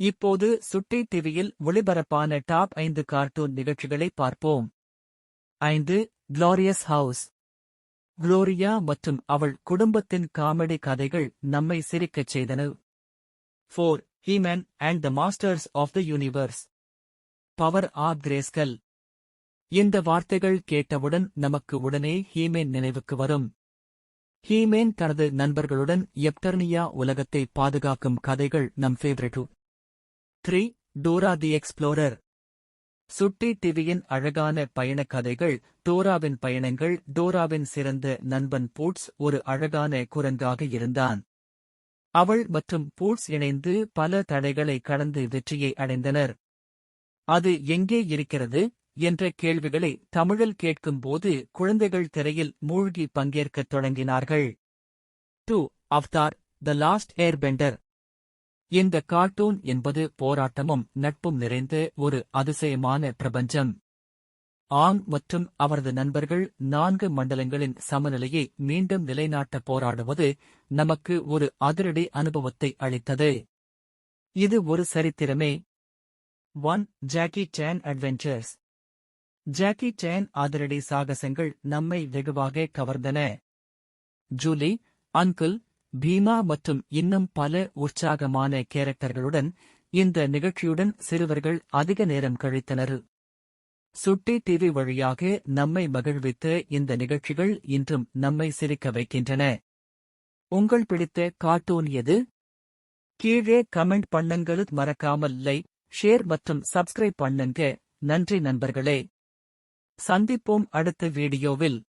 இப்போது சுட்டி டிவியில் ஒளிபரப்பான டாப் ஐந்து கார்ட்டூன் நிகழ்ச்சிகளை பார்ப்போம். ஐந்து குளோரியஸ் ஹவுஸ் குளோரியா மற்றும் அவள் குடும்பத்தின் காமெடி கதைகள் நம்மை சிரிக்கச் செய்தன. Four He-Man and the masters of the universe power of Grayskull இந்த வார்த்தைகள் கேட்டவுடன் நமக்கு உடனே ஹீமேன் நினைவுக்கு வரும். ஹீமேன் தனது நண்பர்களுடன் எப்டர்னியா உலகத்தை பாதுகாக்கும் கதைகள் நம் favourite three Dora the explorer. Chutti டிவியின் அழகான பயணக் கதைகள் டோராவின் பயணங்கள் டோராவின் சிறந்த நண்பன் பூட்ஸ் ஒரு அழகான குரங்காக இருந்தான். அவள் மற்றும் பூட்ஸ் இணைந்து பல தடைகளை கடந்து வெற்றியை அடைந்தனர். அது எங்கே இருக்கிறது? என்ற கேள்விகளை தமிழில் கேட்கும்போது குழந்தைகள் திரையில் மூழ்கி பங்கேற்கத் தொடங்கினார்கள். டூ அவ்தார் த லாஸ்ட் ஏர்பெண்டர் இந்த கார்ட்டூன் என்பது போராட்டமும் நட்பும் நிறைந்த ஒரு அதிசயமான பிரபஞ்சம். ஆங் மற்றும் அவரது நண்பர்கள் நான்கு மண்டலங்களின் சமநிலையை மீண்டும் நிலைநாட்ட போராடுவது நமக்கு ஒரு அதிரடி அனுபவத்தை அளித்தது. இது ஒரு சரித்திரமே. One Jackie Chan adventures. Jackie Chan அதிரடி சாகசங்கள் நம்மை வெகுவாக கவர்ந்தன. ஜூலி அங்கிள் பீமா மற்றும் இன்னும் பல உற்சாகமான கேரக்டர்களுடன் இந்த நிகழ்ச்சியுடன் சிறுவர்கள் அதிக நேரம் கழித்தனர். சுட்டி டிவி வழியாக நம்மை மகிழ்வித்த இந்த நிகழ்ச்சிகள் இன்றும் நம்மை சிரிக்க வைக்கின்றன. உங்கள் பிடித்த கார்ட்டூன் எது? கீழே கமெண்ட் பண்ணுங்கள். மறக்காமல் லைக் ஷேர் மற்றும் சப்ஸ்கிரைப் பண்ணுங்க. நன்றி நண்பர்களே. சந்திப்போம் அடுத்த வீடியோவில்.